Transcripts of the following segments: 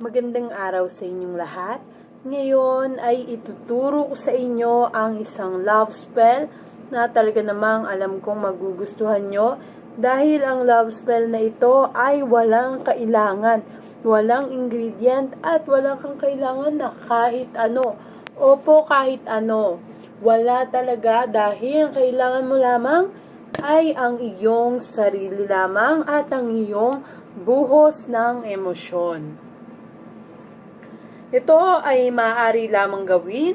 Magandang araw sa inyong lahat. Ngayon ay ituturo ko sa inyo ang isang love spell na talaga namang alam kong magugustuhan nyo dahil ang love spell na ito ay walang kailangan, walang ingredient at walang kang kailangan na kahit ano. Opo, kahit ano. Wala talaga dahil ang kailangan mo lamang ay ang iyong sarili lamang at ang iyong buhos ng emosyon. Ito ay maaari lamang gawin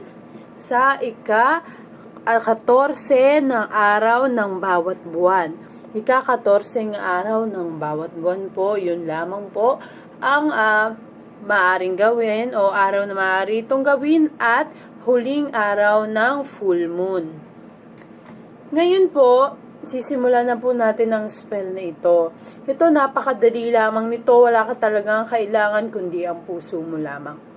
sa ika 14 ng araw ng bawat buwan. Ika 14 ng araw ng bawat buwan po, yun lamang po ang uh, maaring gawin o araw na maaari itong gawin at huling araw ng full moon. Ngayon po, sisimulan na po natin ang spell na ito. Ito napakadali lamang nito, wala ka talagang kailangan kundi ang puso mo lamang.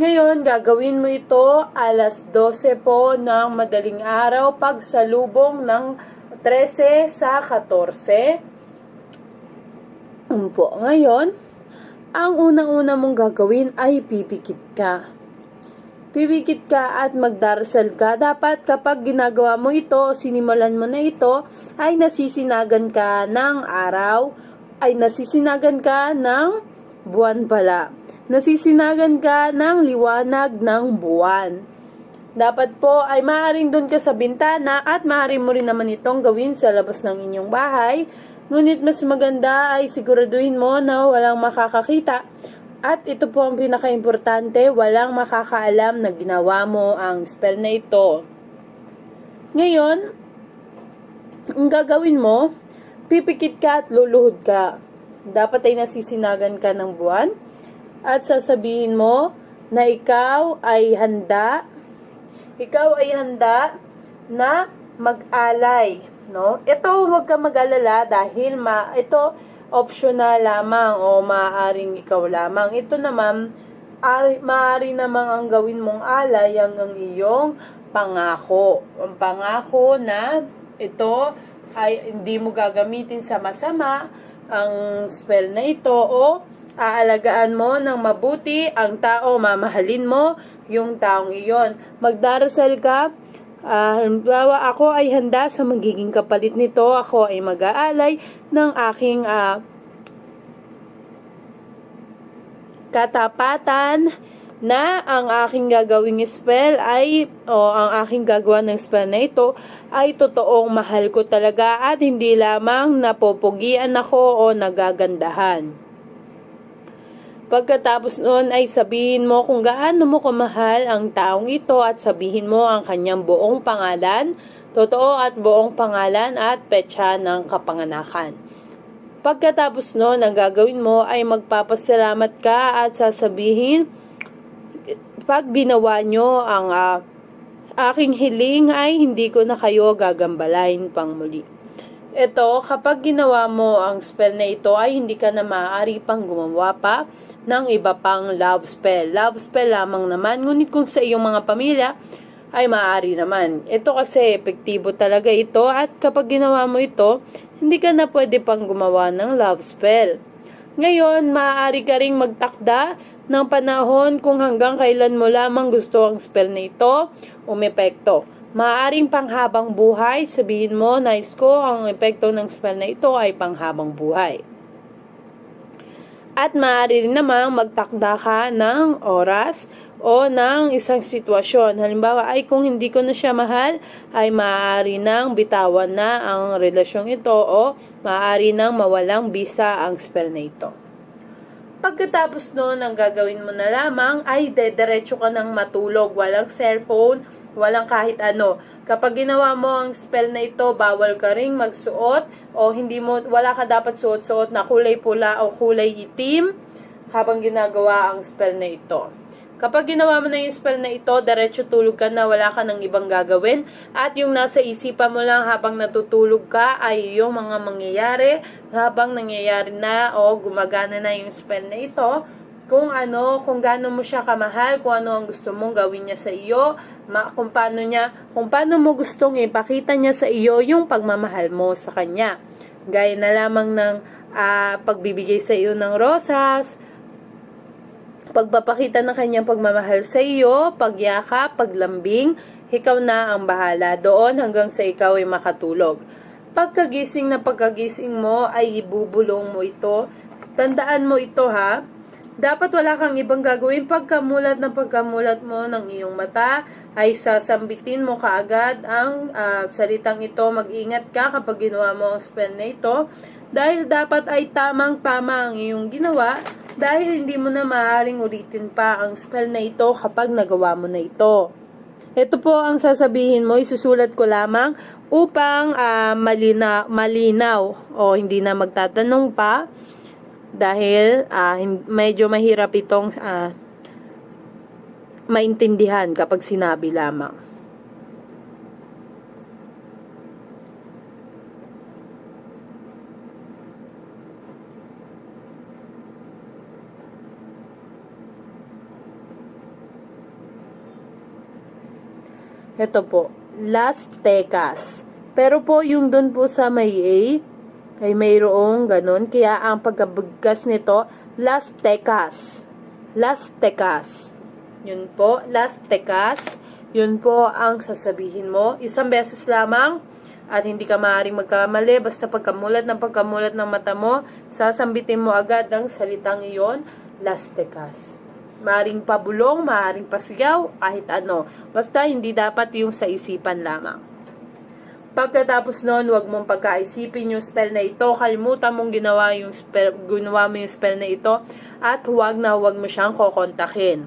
Ngayon, gagawin mo ito alas 12 po ng madaling araw pagsalubong ng 13 sa 14. Po. Ngayon, ang unang-una mong gagawin ay pipikit ka. Pipikit ka at magdarasal ka. Dapat kapag ginagawa mo ito, sinimulan mo na ito, ay nasisinagan ka ng araw, ay nasisinagan ka ng buwan pala nasisinagan ka ng liwanag ng buwan. Dapat po ay maaaring doon ka sa bintana at maaari mo rin naman itong gawin sa labas ng inyong bahay. Ngunit mas maganda ay siguraduhin mo na walang makakakita. At ito po ang pinaka-importante, walang makakaalam na ginawa mo ang spell na ito. Ngayon, ang gagawin mo, pipikit ka at luluhod ka. Dapat ay nasisinagan ka ng buwan at sasabihin mo na ikaw ay handa, ikaw ay handa na mag-alay, no? Ito huwag ka mag-alala dahil ma ito optional lamang o maaaring ikaw lamang. Ito naman ari, maaari namang ang gawin mong alay ang, ang iyong pangako. Ang pangako na ito ay hindi mo gagamitin sa masama ang spell na ito o Aalagaan mo ng mabuti ang tao, mamahalin mo yung taong iyon. Magdarasal ka, uh, halimbawa ako ay handa sa magiging kapalit nito, ako ay mag-aalay ng aking uh, katapatan na ang aking gagawing spell ay o ang aking gagawa ng spell na ito ay totoong mahal ko talaga at hindi lamang napopogian ako o nagagandahan. Pagkatapos noon ay sabihin mo kung gaano mo kamahal ang taong ito at sabihin mo ang kanyang buong pangalan, totoo at buong pangalan at petsa ng kapanganakan. Pagkatapos noon, ang gagawin mo ay magpapasalamat ka at sasabihin, pag ginawa nyo ang uh, aking hiling ay hindi ko na kayo gagambalain pang muli. Ito, kapag ginawa mo ang spell na ito ay hindi ka na maaari pang gumawa pa ng iba pang love spell. Love spell lamang naman, ngunit kung sa iyong mga pamilya ay maaari naman. Ito kasi epektibo talaga ito at kapag ginawa mo ito, hindi ka na pwede pang gumawa ng love spell. Ngayon, maaari ka ring magtakda ng panahon kung hanggang kailan mo lamang gusto ang spell na ito umepekto. Maaring panghabang buhay, sabihin mo, nice ko, ang epekto ng spell na ito ay panghabang buhay. At maaari rin namang magtakda ka ng oras o ng isang sitwasyon. Halimbawa ay kung hindi ko na siya mahal, ay maaari nang bitawan na ang relasyong ito o maaari nang mawalang bisa ang spell na ito. Pagkatapos noon, ang gagawin mo na lamang ay dediretso ka ng matulog. Walang cellphone, Walang kahit ano. Kapag ginawa mo ang spell na ito, bawal ka ring magsuot o hindi mo, wala ka dapat suot-suot na kulay pula o kulay itim habang ginagawa ang spell na ito. Kapag ginawa mo na yung spell na ito, diretso tulog ka na, wala ka ng ibang gagawin. At yung nasa isipan mo lang habang natutulog ka ay yung mga mangyayari habang nangyayari na o gumagana na yung spell na ito kung ano, kung gaano mo siya kamahal, kung ano ang gusto mong gawin niya sa iyo, ma, kung paano niya, kung paano mo gustong ipakita niya sa iyo yung pagmamahal mo sa kanya. Gaya na lamang ng uh, pagbibigay sa iyo ng rosas, pagpapakita ng kanyang pagmamahal sa iyo, pagyakap, paglambing, ikaw na ang bahala doon hanggang sa ikaw ay makatulog. Pagkagising na pagkagising mo ay ibubulong mo ito. Tandaan mo ito ha. Dapat wala kang ibang gagawin pagkamulat na pagkamulat mo ng iyong mata ay sasambitin mo kaagad ang ah, salitang ito. Mag-ingat ka kapag ginawa mo ang spell na ito dahil dapat ay tamang-tama ang iyong ginawa dahil hindi mo na maaaring ulitin pa ang spell na ito kapag nagawa mo na ito. Ito po ang sasabihin mo, isusulat ko lamang upang ah, malina, malinaw o hindi na magtatanong pa dahil ah, hin- medyo mahirap itong ah, maintindihan kapag sinabi lamang. Ito po, Las Tecas. Pero po, yung doon po sa may A, ay mayroong ganun. Kaya ang pagkabugkas nito, Las Tecas. Las Tecas. Yun po, Las Tecas. Yun po ang sasabihin mo. Isang beses lamang at hindi ka maaaring magkamali. Basta pagkamulat ng pagkamulat ng mata mo, sasambitin mo agad ang salitang iyon, Las Tecas. Maaring pabulong, maaring pasigaw, kahit ano. Basta hindi dapat yung sa isipan lamang. Pagkatapos nun, huwag mong pagkaisipin yung spell na ito. Kalimutan mong ginawa, yung spell, ginawa mo yung spell na ito. At huwag na huwag mo siyang kokontakin.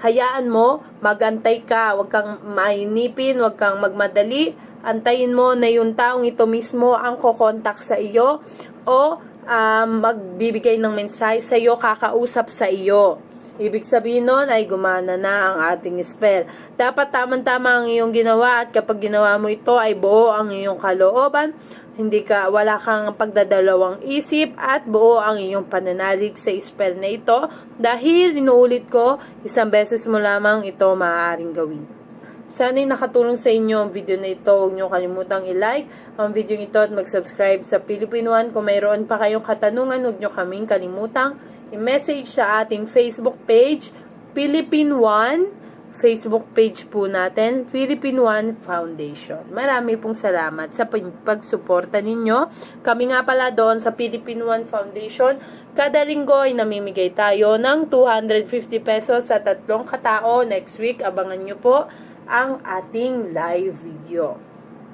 Hayaan mo, magantay ka. Huwag kang mainipin, huwag kang magmadali. Antayin mo na yung taong ito mismo ang kokontak sa iyo. O um, magbibigay ng mensahe sa iyo, kakausap sa iyo. Ibig sabihin nun ay gumana na ang ating spell. Dapat tamang-tama ang iyong ginawa at kapag ginawa mo ito ay buo ang iyong kalooban. Hindi ka, wala kang pagdadalawang isip at buo ang iyong pananalig sa spell na ito dahil inuulit ko, isang beses mo lamang ito maaaring gawin. Sana'y nakatulong sa inyo ang video na ito. Huwag niyo kalimutang i-like ang video ito at mag-subscribe sa Philippine One. Kung mayroon pa kayong katanungan, huwag niyo kaming kalimutang i-message sa ating Facebook page, Philippine One, Facebook page po natin, Philippine One Foundation. Marami pong salamat sa pag- pagsuporta ninyo. Kami nga pala doon sa Philippine One Foundation, kada linggo ay namimigay tayo ng 250 pesos sa tatlong katao. Next week, abangan nyo po ang ating live video.